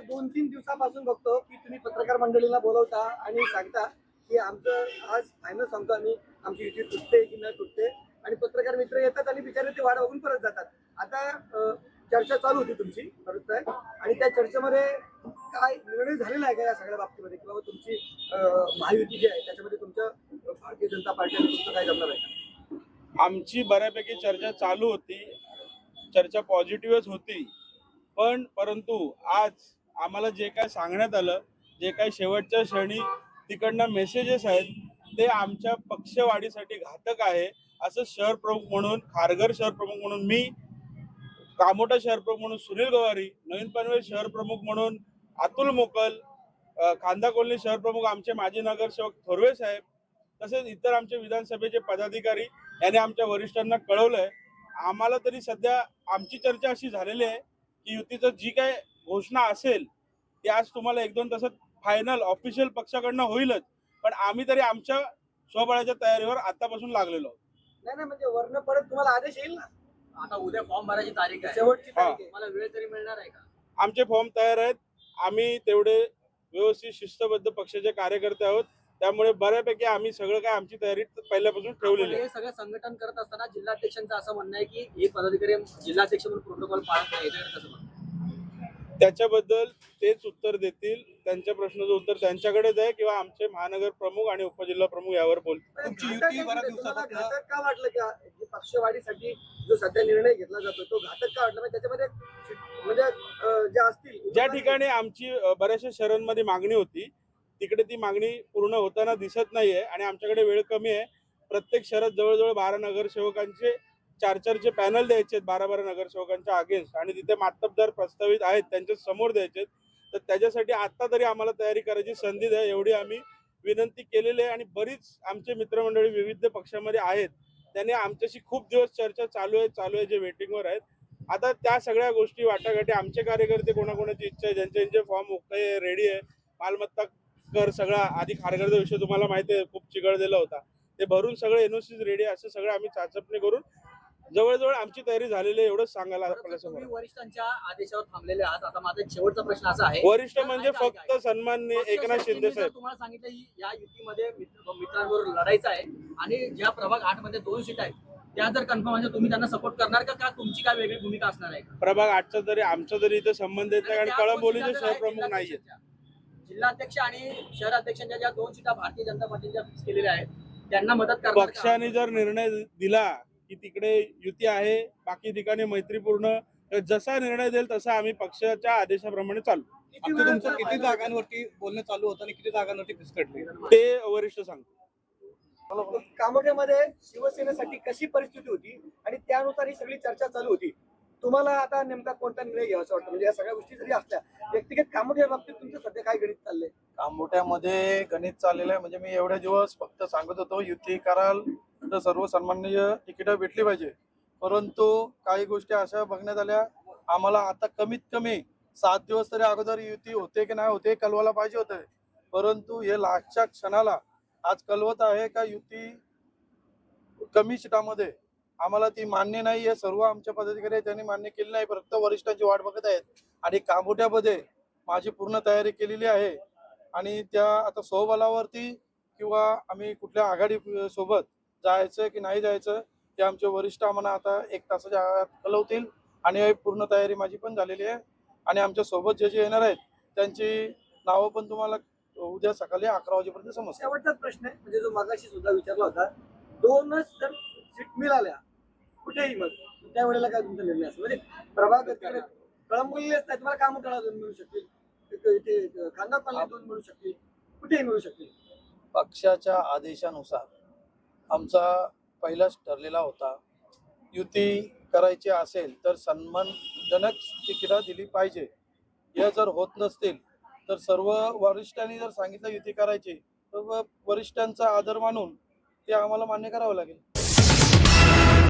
दोन तीन दिवसापासून बघतो की तुम्ही पत्रकार मंडळीला बोलवता आणि सांगता की आमचं आज फायनल सांगतो आम्ही. आमची युती तुटते की न तुटते. आणि पत्रकार मित्र येतात आणि बिचारे ते वाढ बघून परत जातात. आता चर्चा चालू होती तुमची परत आहे आणि त्या चर्चेमध्ये काय निर्णय झालेला आहे का या सगळ्या बाबतीमध्ये? किंवा तुमची महायुती जी आहे त्याच्यामध्ये तुमच्या भारतीय जनता पार्टी तुमचं काय जमणार आहे? आमची बऱ्यापैकी चर्चा चालू होती. चर्चा पॉझिटिव्हच होती. पण परंतु आज आम्हाला जे काय सांगण्यात आलं जे काय शेवटच्या क्षणी तिकडनं मेसेजेस आहेत ते आमच्या पक्षवाढीसाठी घातक आहे असं शहर प्रमुख म्हणून खारघर शहर प्रमुख म्हणून मी कामोटा शहर प्रमुख म्हणून सुनील गवारी नवीन पनवेल शहर प्रमुख म्हणून अतुल मोकल खांदा कॉलनी शहर प्रमुख आमचे माजी नगरसेवक थोरवे साहेब तसेच इतर आमचे विधानसभेचे पदाधिकारी यांनी आमच्या वरिष्ठांना कळवलंय. आम्हाला तरी सध्या आमची चर्चा अशी झालेली आहे की युतीचं जी काय घोषणा असेल ती आज तुम्हाला एक दोन तासात फायनल ऑफिशियल पक्षाकडनं होईलच. पण आम्ही तरी आमच्या स्वबळाच्या तयारीवर आतापासून लागलेलो आहोत. नाही नाही म्हणजे वर्ण परत तुम्हाला आदेश येईल ना? आता उद्या फॉर्म भरायची तारीख आहे. शेवटची हा. तारीख आहे. मला वेळ तरी मिळणार आहे का? आमचे फॉर्म तयार आहेत. आम्ही तेवढे व्यवस्थित शिस्तबद्ध पक्षाचे कार्यकर्ते आहोत. त्यामुळे बऱ्यापैकी आम्ही सगळं काय आमची तयारी पहिल्यापासून ठेवलेली आपण आहे. हे सगळं संघटन करत असताना जिल्हाध्यक्षांचं असं म्हणणं आहे की हे पदाधिकारी जिल्हाध्यक्ष म्हणून प्रोटोकॉल पाळत नाही. याच्याकडे कसं म्हणणं? त्याच्याबद्दल तेच उत्तर देतील. त्यांच्या प्रश्नाचं उत्तर त्यांच्याकडेच आहे किंवा आमचे महानगर प्रमुख आणि उपजिल्हा प्रमुख यावर बोलतील तुमची युती बऱ्याच दिवसापासून- घातक का वाटलं का? पक्षवाढीसाठी जो सध्या निर्णय घेतला जातो तो घातक का वाटला? म्हणजे त्याच्यामध्ये म्हणजे अं, ज्या असतील ज्या ठिकाणी आमची अ, बऱ्याचशा शहरांमध्ये मागणी होती तिकडे ती मागणी पूर्ण होताना दिसत नाहीये आणि आमच्याकडे वेळ कमी आहे. प्रत्येक शहरात जवळजवळ बारा नगरसेवकांचे चार चारचे पॅनल द्यायचे बारा बारा नगरसेवकांच्या अगेन्स्ट आणि तिथे मातबदार प्रस्तावित आहेत त्यांच्यासमोर द्यायचे तर त्याच्यासाठी आता तरी आम्हाला तयारी करायची संधी द्या एवढी आम्ही विनंती केलेली आहे. आणि बरीच आमचे मित्रमंडळी विविध पक्षामध्ये आहेत त्यांनी आमच्याशी खूप दिवस चर्चा चालू आहे चालू आहे जे वेटिंगवर आहेत. आता त्या सगळ्या गोष्टी वाटाघाटी आमचे कार्यकर्ते कोणाकोणाची इच्छा आहे ज्यांचे ज्यांचे फॉर्म ओके रेडी आहे मालमत्ता कर सगळा आधी खारघरचा विषय तुम्हाला माहिती आहे खूप चिघळलेला होता. ते भरून सगळे एनओसीज रेडी आहे असं सगळं आम्ही चाचपणी करून जवळजवळ आमची तयारी झालेली आहे एवढंच सांगायला समोर वरिष्ठांच्या आदेशावर थांबलेले आहात आता माझा शेवटचा प्रश्न असा आहे वरिष्ठ म्हणजे फक्त. सन्माननीय एकनाथ शिंदे जर साहेब तुम्हाला सांगितलं ही या युतीमध्ये मित्र- मित्रांवर लढायचं आहे आणि ज्या प्रभाग आठमध्ये दोन सीट आहेत त्या जर कन्फर्म म्हणजे तुम्ही त्यांना सपोर्ट करणार का का तुमची काय वेगळी भूमिका असणार आहे? प्रभाग आठचा तरी आमचा तरी इथे संबंध येत नाही आणि कळंबोलीचे जर आहेत सहप्रमुख नाहीये जिल्हाध्यक्षांच्या- जिल्हाध्यक्ष आणि शहराध्यक्षांच्या ज्या दोन सीटा भारतीय जनता पार्टीच्या फिक्स केलेल्या आहेत त्यांना मदत करणार? पक्षाने जर निर्णय दिला की तिकडे युती आहे बाकी ठिकाणी मैत्रीपूर्ण. तर जसा निर्णय देईल तसा आम्ही पक्षाच्या आदेशाप्रमाणे चालू. तुमचं किती? जागांवरती बोलणं चालू होतं आणि किती जागांवरती फिसकटली? ते वरिष्ठ सांगतो. कामोठ्यामध्ये शिवसेनेसाठी कशी परिस्थिती होती आणि त्यानुसार ही सगळी चर्चा चालू होती? तुम्हाला आता नेमका कोणता निर्णय घ्यावा वाटतं? म्हणजे या सगळ्या गोष्टी जरी असल्या व्यक्तिगत कामोठ्या बाबतीत तुमचं सध्या काय गणित चाललंय? कांबोट्यामध्ये गणित चाललेलं आहे. म्हणजे मी एवढ्या दिवस फक्त सांगत होतो युती कराल तर सर्व सन्माननीय तिकीटं भेटली पाहिजे. परंतु काही गोष्टी अशा बघण्यात आल्या आम्हाला आता कमीत कमी सात दिवस तरी अगोदर युती होते की नाही होते कळवायला पाहिजे होते. परंतु हे लास्टच्या क्षणाला आज कळवत आहे का युती कमी सीटामध्ये आम्हाला ती मान्य नाही हे सर्व आमच्या पदाधिकारी त्यांनी मान्य केली नाही. फक्त वरिष्ठांची वाट बघत आहेत. आणि कांबोट्यामध्ये माझी पूर्ण तयारी केलेली आहे. आणि त्या आता स्वबलावरती किंवा आम्ही कुठल्या आघाडी सोबत जायचं की नाही जायचं ते आमचे वरिष्ठ आम्हाला आता एक तासाच्या आत कळवतील. आणि पूर्ण तयारी माझी पण झालेली आहे. आणि आमच्यासोबत जे जे येणार आहेत त्यांची नावं पण तुम्हाला उद्या सकाळी अकरा वाजेपर्यंत शेवटचाच प्रश्न आहे. म्हणजे जो मागाशी सुद्धा विचारला होता दोनच जर सीट मिळाल्या कुठेही मग? त्यावेळेला काय तुमचा निर्णय असेल? म्हणजे प्रभाग कळंबोलीच नाही तुम्हाला कामोठ्याला दोन मिळू शकतील. खांदा पाला दोन मिळू शकतील. कुठेही मिळू शकतील. पक्षाच्या आदेशानुसार आमचा पहिलाच ठरलेला होता. युती करायची असेल तर सन्मानजनक तिकिटं दिली पाहिजे. या जर होत नसतील तर सर्व वरिष्ठांनी जर सांगितलं युती करायची तर व- वरिष्ठांचा आदर मानून ते आम्हाला मान्य करावं लागेल.